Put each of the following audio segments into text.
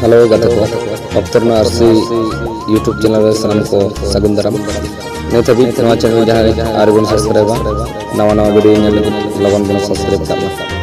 Hello ගතකෝ ඔප්තරන අර්සි YouTube චැනල් එක සනම්කෝ සගුන්දරම් මේ තබි තනවා චැනල් ජහරි ආරගුණ සබස්ක්‍රයිබ් නව නව වීඩියෝ නෙල්ල ලවන් ගුණ සබස්ක්‍රයිබ් කරලා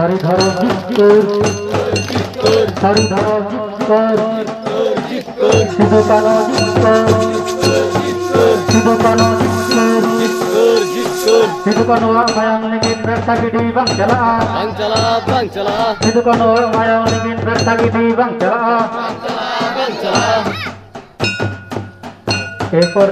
সারি ধরো জিতকর সারি ধরো জিতকর শুধু কানো জিতকর শুধু কানো জিতকর শুধু কানো মায়াং লিগিন ব্যর্থা গিডি বাং চালা বাং চালা বাং চালা শুধু কানো মায়াং লিগিন ব্যর্থা গিডি বাং চালা বাং চালা এরপর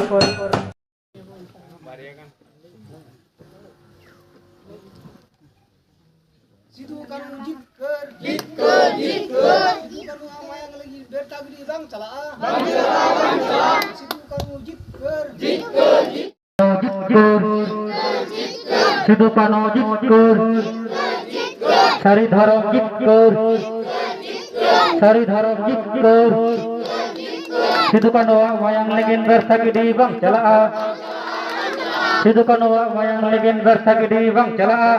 শুধু কানো জিতকর সারি ধরো জিতকর Sari Dhara Jitkar Sidhu Kanuwa Wayang Legend Bersagidi Bang Jalaa Sidhu Kanuwa Wayang Legend Bersagidi Bang Jalaa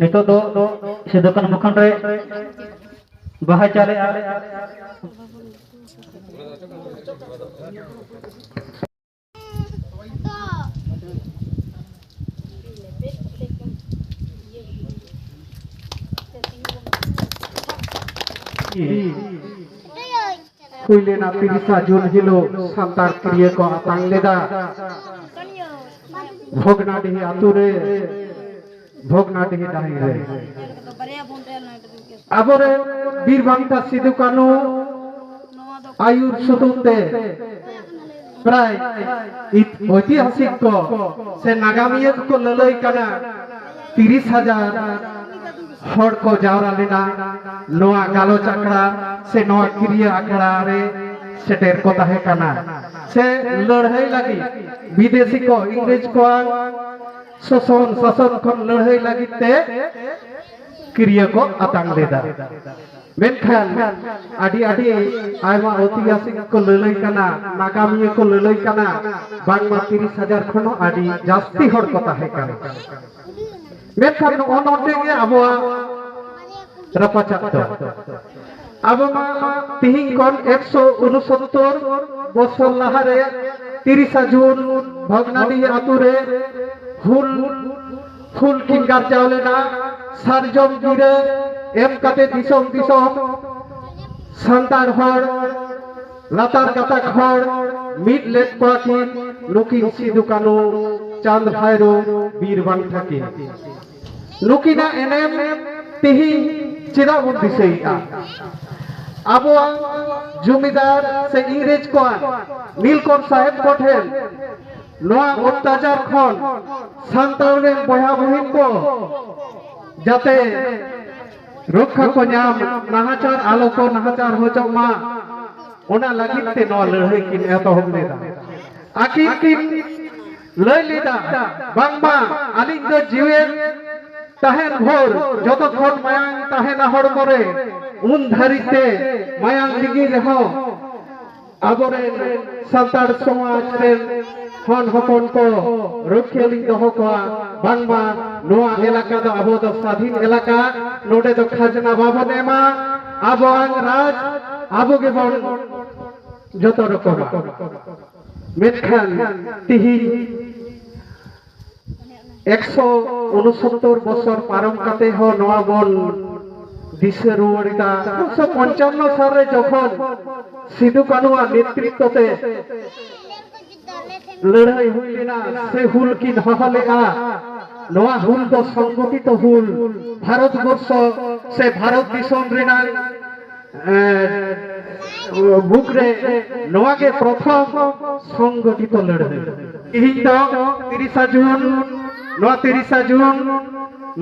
Itu do do Sidhu Kanuwa Bukan Re Bahaya Cale ᱦᱩᱭᱞᱮᱱᱟ ᱛᱤᱨᱤᱥᱟ ᱡᱩᱱ ᱦᱤᱞᱳᱜ ᱥᱟᱱᱛᱟᱲ ᱠᱤᱨᱤᱭᱟᱹ ᱠᱚ ᱟᱛᱟᱝ ᱞᱮᱫᱟ ᱵᱷᱚᱜᱽᱱᱟᱰᱤᱦᱤ ᱟᱛᱩ ᱨᱮ ভোগ নাটকে ডাহি রে আবরে বীর বাংলা সিধু কানু আয়ুর সুতুতে প্রায় ঐতিহাসিক সে নাগামিয়ত কো কানা 30000 হড় কো যাওরা লেনা নোয়া গালো চাকড়া সে নোয়া ক্রিয়া আখড়া রে সেটের কথা হে কানা। সে লড়াই লাগি বিদেশি কো ইংরেজ কো শোষণ শোষণ খন লড়াই লাগিতে ক্রিয়া কো আতাং লেদা মেনখান আডি আডি আইমা ঐতিহাসিক কো লড়াই কানা নাগামিয়ে কো লড়াই কানা, বাংলা 30000 খন আডি, জাস্তি হড় কথা হে কান। মেনখান অনটে গে আবওয়া রাপাচাত আবো মা, তিহিং কন 169 বছর লাহারে 30 জুন ভগ্নাডি আতুরে ফুল কিন গার্জাও লেনা সারজম গিরে, এম কাতে দিসম দিসম সান্তার হর, লাতার গাতাক হর, মিট লেট পাকিন নুকিন সিধু কানু, চাঁদ ভাইরো বীর বান্থাকিন নুকিনা এনএম তিহি চেদা বন দিছেইয়া আবহাওয়া জমিদার, সে ইংরেজ কোয়ান নীলকর সাহেব কো যাতে রক্ষা কো নাম নাহাচার আলো কো নাহাচার হচক মা। ওনা লাগিত তে নোয়া লড়াই কিন এতহব লেদা আকিন কিন লই লেদা বাংমা আলিং দো জিওয়ের তাহেন ভোর, যতক্ষণ মায়াং তাহেনা হড়মরে উন ধারিতে মায়াং লিগি রেহ সান্তাড় সমাজ রেন হন হপন কো রক্ষেলি দহ কোয়া বাংমা নোয়া এলাকা দো আবো দো স্বাধীন এলাকা নোডে দো খাজনা বাবন এমা আবো রাজ আবো গে বন যত রকম মেটখান তিহি একশো উনসত্তর বছর পারম কাতে হ নোয়া বন দিশে রুয়ারিদা উনিশশো পঞ্চান্ন সালে যখন সিধু কানুয়া নেতৃত্বতে লড়াই হইলে না, সে হুল কি হহলে আ নোয়া হুল তো সংগঠিত হুল। ভারতবর্ষ, সে ভারত দিশম রেনাল বুকরে নোয়াকে প্রথম সংগঠিত লড়াই। তো তিরিশা জুন, নোয়া তিরিশা জুন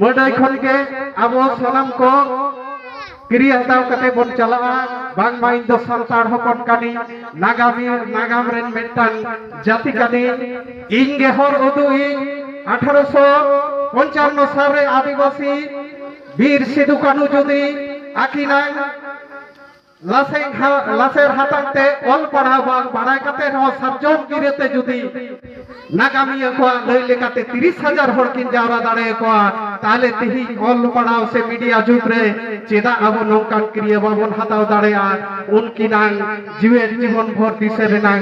মডাই খনকে আবো সালাম কো ক্রিয়া হাতাও কাতে বন চালায়া বাং মাইন দো সান্তাড় হপন কানি। নাগামি নাগাম রেন মেটান জাতি কানি। ইংগে হর উদু ইং আঠারোশো পঞ্চান্ন সালে আদিবাসী বীর সিধু কানু যদি আকিনাং লাশের হাতাতে অল পড়া বা বাড়াই কাতে সাতজন গিরেতে যদি। নাগামিয়ে কোয়া লইলে কাতে তিরিশ হাজার হর যাওয়া দাঁড়ায় কোয়া তাহলে তিহি অল পড়াও সে মিডিয়া যুগ চেদা আবো নৌকান ক্রিয়ে বাবন হাতাও দাঁড়ায় উনকি নাং, জীবের জীবন ভর দিশে রে নাং।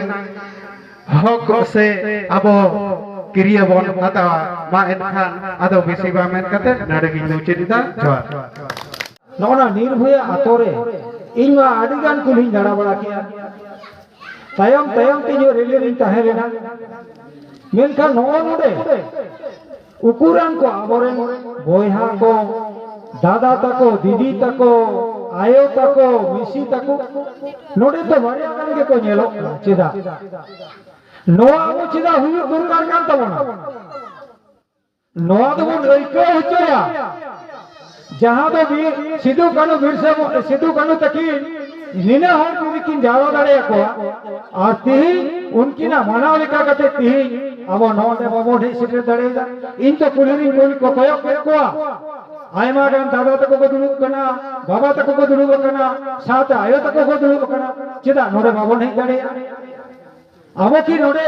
হক সে আবো ক্রিয়ে বন হাতা। মা এনখান আদো বেশি বা মেন কাতে নাড়ে গিয়ে জোয়ার নগনা নির্ভয়ে আতরে। ᱤᱧ ᱢᱟ ᱟᱹᱰᱤ ᱜᱟᱱ ᱠᱩᱞᱦᱤᱧ ᱫᱟᱬᱟ ᱵᱟᱲᱟ ᱠᱮᱜᱼᱟ ᱛᱟᱭᱚᱢ ᱛᱟᱭᱚᱢ ᱛᱮᱧ ᱨᱮᱞᱤ ᱨᱤᱧ ᱛᱟᱦᱮᱸ ᱞᱮᱱᱟ ᱢᱮᱱᱠᱷᱟᱱ ᱱᱚᱜᱼᱚ ᱱᱚᱰᱮ ᱩᱠᱩᱨᱟᱱ ᱠᱚ ᱟᱵᱚᱨᱮᱱ ᱵᱚᱭᱦᱟ ᱠᱚ দাদা তাকো দিদি তাকো আয়ো তাকো মিসি তাকো নোডে তো বারে আগান গে কো নেলো চেদা নোয়া আবো চেদা হুয়ুক দরকার কান তাবনা নোয়া দবন রইকো হচয়া जहाँ तो वीर सिद्धू कानू वीर से सिद्धू कानू तकिन निना हर पूरी किन जावा दाड़े को और तिही उनकी ना मना लिखा करते तिही अब नौ ने बमोढ़े सिटे दाड़े दा इन तो पुलिरी बोल को कयो को आयमा गान दादा तक को दुरुब करना बाबा तक को दुरुब करना साथ आयो तक को दुरुब करना चिदा नोरे बाबो नहीं दाड़े अब की नोरे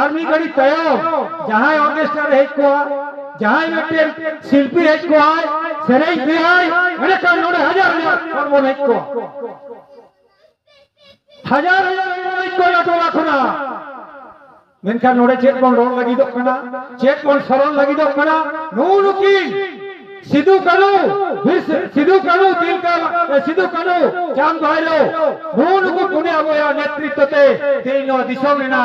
आर्मी गड़ी तयो जहां ऑर्केस्ट्रा रहे को जहां में शिल्पी रहे को आए सेरेई भी आए मैंने कहा नोड़े हजार हजार कर्मो रहे को हजार हजार रहे को ना तो लाखों ना मेनका नोड़े चेक कौन रोड लगी दो कना चेक कौन सरोल लगी दो कना नो रुकीन सिद्धू कनु फिर सिद्धू कनु तिल का सिद्धू कनु चाम भाई लो नून को पुणे आवया नेतृत्व ते तीनों दिशों में ना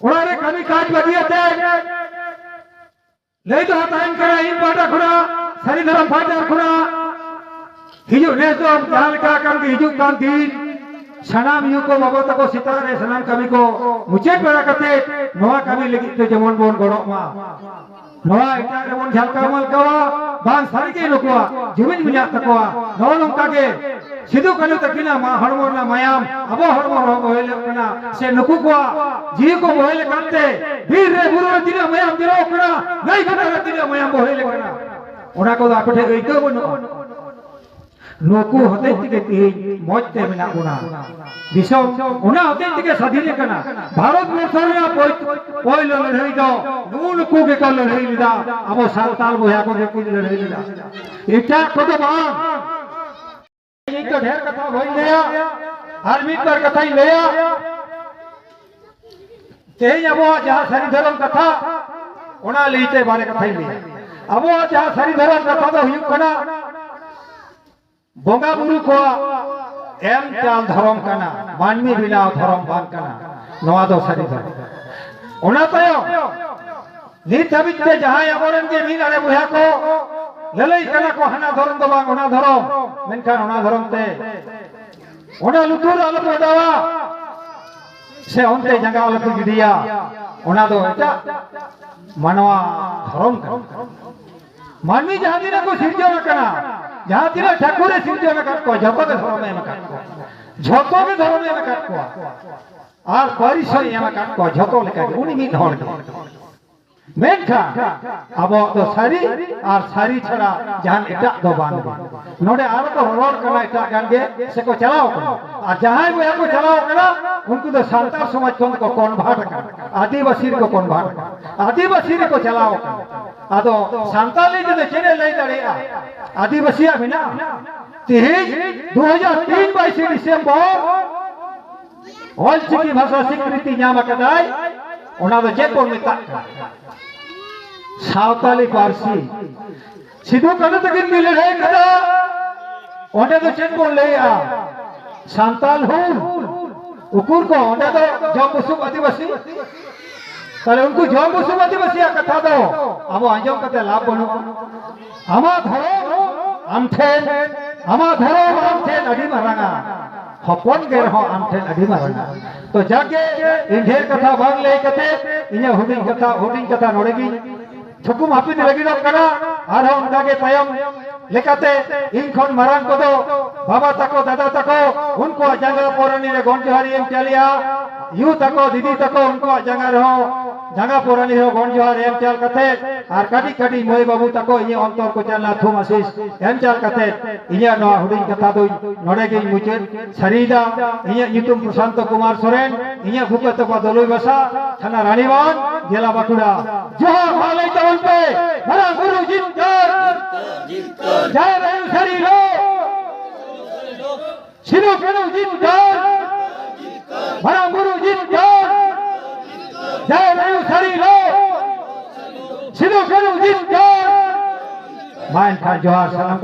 ખોડાને કમી કાચ બધી હતે નહીં તો આ ટાઈમ કરે અહીં પાટા ખોડા સરી ધરમ ફાટા ખોડા હિજુ ને તો આમ જાલ કા કામ કે હિજુ કામ દીન સનામ યુ કો મગો તકો સિતાર રે સનામ કમી કો મુચે પેડા કતે નવા કમી લગી તે જમોન બોન ગોડો માં નવા એટા જમોન ઝાલકા મલકાવા બાન સારી કે લોકવા જીવન મુજા તકોવા નવા લંકા કે સીધું કહ્યું તો કીના મા હળમોરના મયામ અબો હળમોર હોયલે કના સે નકુકવા જી કો હોયલે કાંતે ધીર રે ગુરુ દિને મયામ દિરો કના નઈ કના દિને મયામ હોયલે કના ઓના કો આકઠે ગઈ કે બનો নকু হতে থেকে মজতে মেনা ওনা বিষম ওনা হতে থেকে স্বাধীন কেনা ভারত বর্ষরা পয়ল লড়াই দ নুন কুকে ক লড়াই লিদা আবো সাঁওতাল বয়া করে কুল লড়াই লিদা এটা কত বান તો ઢેર કથા ભઈ ગયા હરમીત પર કથા ગયા તે અબો જા સરી ધરમ કથા ઓણા લીતે બારે કથા લે અબો જા સરી ધરમ કથા તો હુયું કના બોંગા બુરુ કો એમ ચાલ ધરમ કના માનમી વિના ધરમ ભાન કના નવા દો સરી ધરમ ઓણા તો નીત હબિત તે જહાય અબોરન કે મીન અરે બુહા કો ᱟᱵᱚᱨᱮᱱ ᱜᱮ ᱢᱤᱫ ᱟᱲᱮ ᱵᱚᱭᱦᱟ ᱠᱚ ᱞᱟᱹᱞᱟᱹᱭ ᱠᱟᱱᱟ ᱠᱚ ᱦᱟᱱᱟ ᱫᱷᱚᱨᱚᱢ ᱫᱚ ᱵᱟᱝ ᱚᱱᱟ ᱫᱷᱚᱨᱚᱢ ᱢᱮᱱᱠᱷᱟᱱ ᱚᱱᱟ ᱫᱷᱚᱨᱚᱢ ᱛᱮ ᱚᱱᱟ ᱞᱩᱛᱩᱨ ᱟᱞᱚᱯᱮ ᱚᱰᱟᱣᱟ ᱥᱮ ᱚᱱᱛᱮ ᱡᱟᱸᱜᱟ ᱟᱞᱚᱯᱮ ᱜᱤᱰᱤᱭᱟ ᱚᱱᱟ ᱫᱚ ᱮᱴᱟᱜ ᱢᱟᱱᱣᱟ ᱫᱷᱚᱨᱚᱢ ᱠᱟᱱᱟ ᱢᱟᱹᱱᱢᱤ ᱡᱟᱦᱟᱸ ᱛᱤᱱᱟᱹᱜ ᱠᱚ ᱥᱤᱨᱡᱚᱱ ᱟᱠᱟᱱᱟ ᱡᱟᱦᱟᱸ ᱛᱤᱱᱟᱹᱜ ᱴᱷᱟᱹᱠᱩᱨᱮ ᱥᱤᱨᱡᱚᱱ ᱟᱠᱟᱫ ᱠᱚᱣᱟ ᱡᱷᱚᱛᱚ ᱜᱮ ᱫᱷᱚᱨᱚᱢᱮ ᱮᱢ ᱟᱠᱟᱫ ᱠᱚᱣᱟ ᱡᱷᱚᱛᱚ ᱜᱮ ᱫᱷᱚᱨᱚᱢᱮ ᱮᱢ ᱟᱠᱟᱫ ᱠᱚᱣᱟ ᱟᱨ ᱯᱟᱹᱨᱤᱥ ᱦᱚᱸᱭ ᱮᱢ ᱟᱠᱟᱫ ᱠᱚᱣᱟ ᱡᱷᱚᱛᱚ ᱞᱮᱠᱟᱜᱮ ᱩᱱᱤ ᱢᱤᱫ ᱦᱚᱲ ᱜᱮ ᱢᱮᱱᱠᱷᱟᱱ ᱟᱵᱚᱣᱟᱜ ᱫᱚ ᱥᱟᱹᱨᱤ ᱟᱨ ᱥᱟᱹᱨᱤ ᱪᱷᱟᱲᱟ ᱡᱟᱦᱟᱱ ᱮᱴᱟᱜ ᱫᱚ ᱵᱟᱝ ᱱᱚᱰᱮ ᱟᱨᱚ ᱠᱚ ᱦᱚᱨᱚᱲ ᱠᱟᱱᱟ ᱮᱴᱟᱜ ᱜᱟᱱ ᱜᱮ ᱥᱮᱠᱚ ᱪᱟᱞᱟᱣ ᱠᱟᱱᱟ ᱟᱨ ᱡᱟᱦᱟᱸᱭ ᱵᱚᱭᱦᱟ ᱠᱚ ᱪᱟᱞᱟᱣ ᱠᱟᱱᱟ ᱩᱱᱠᱩ ᱫᱚ ᱥᱟᱱᱛᱟᱲ ᱥᱚᱢᱟᱡᱽ ᱠᱷᱚᱱ ᱠᱚ ᱠᱚᱱᱵᱷᱟᱨᱴ ᱠᱟᱱᱟ ᱟᱹᱫᱤᱵᱟᱹᱥᱤ ᱨᱮᱠᱚ ᱠᱚᱱᱵᱷᱟᱨᱴ ᱠᱟᱱᱟ ᱟᱹᱫᱤᱵᱟᱹᱥᱤ ᱨᱮᱠᱚ ᱪᱟᱞᱟᱣ ᱠᱟᱱᱟ ᱟᱫᱚ ᱥᱟᱱᱛᱟᱞᱤ ᱛᱮᱫᱚ ᱪᱮᱫ ᱮ ᱞᱟᱹᱭ ᱫᱟᱲᱮᱭᱟᱜᱼᱟ ᱟᱹᱫᱤᱵᱟᱹᱥᱤᱭᱟᱜ ᱢᱮᱱᱟᱜᱼᱟ ᱛᱮᱦᱮᱧ ᱫᱩ ᱦᱟᱡᱟᱨ ᱛᱤᱱ ᱵᱟᱭᱤᱥᱮ ᱰᱤᱥᱮᱢᱵᱚᱨ ᱚᱞᱪᱤᱠᱤ ᱵᱷᱟᱥᱟ ᱥᱤᱠᱨᱤᱛᱤ ᱧᱟᱢ ᱟᱠᱟᱫᱟᱭ ᱚᱱᱟ ᱫᱚ ᱪᱮᱫ ᱵᱚᱱ ᱢᱮᱛᱟᱜ ᱠᱟᱱᱟ ᱥᱟᱶᱛᱟᱞᱤ ᱯᱟᱹᱨᱥᱤ ᱥᱤᱫᱩ ᱠᱟᱹᱱᱦᱩ ᱛᱟᱹᱠᱤᱱ ᱠᱤᱱ ᱞᱟᱹᱲᱦᱟᱹᱭ ᱠᱮᱫᱟ ᱚᱸᱰᱮ ᱫᱚ ᱪᱮᱫ ᱵᱚᱱ ᱞᱟᱹᱭᱟ ᱥᱟᱱᱛᱟᱞ ᱦᱩᱞ उकुर को ओंडे तो जम बुसुब आदिवासी ताले उनको जम बुसुब आदिवासी आ कथा दो आबो आंजम कते लाभ बनो आमा धरो आमठेन आमा धरो आमठेन अडी मारांगा हपन गेर हो आमठेन अडी मारांगा तो जाके इन ढेर कथा भाग ले कते इने हुडी कथा हुडी कथा नोडगी। थुकुम हपिन रगिदा करा आर हम जाके तयम। लेकते इन खन मरान को दो, बाबा तको, दादा तको, उनको जंगल पोरनी रे गोंजहारी एम चलिया यू तको, दीदी तको, उनको जंगल रहो। जंगा पुरानी हो गोंड जोहर एम चाल कते आर कटी कटी मोय बाबू तको इने अंतर को चाल ना थुम आशीष एम चाल कते इने नो हुदिन कथा दो नडे के मुचे सरीदा इने नितुम प्रशांत कुमार सोरेन इने खुपे तो बदलोई बसा थाना रानीवान जिला बाकुड़ा जोहर वाले तवन पे मरा गुरु जी जय जय रहे सरी लो शिरो केनो जी जय भरा गुरु जी जय সারি লো শিরু কেনু জিতকর মাইন খান জোহার সালাম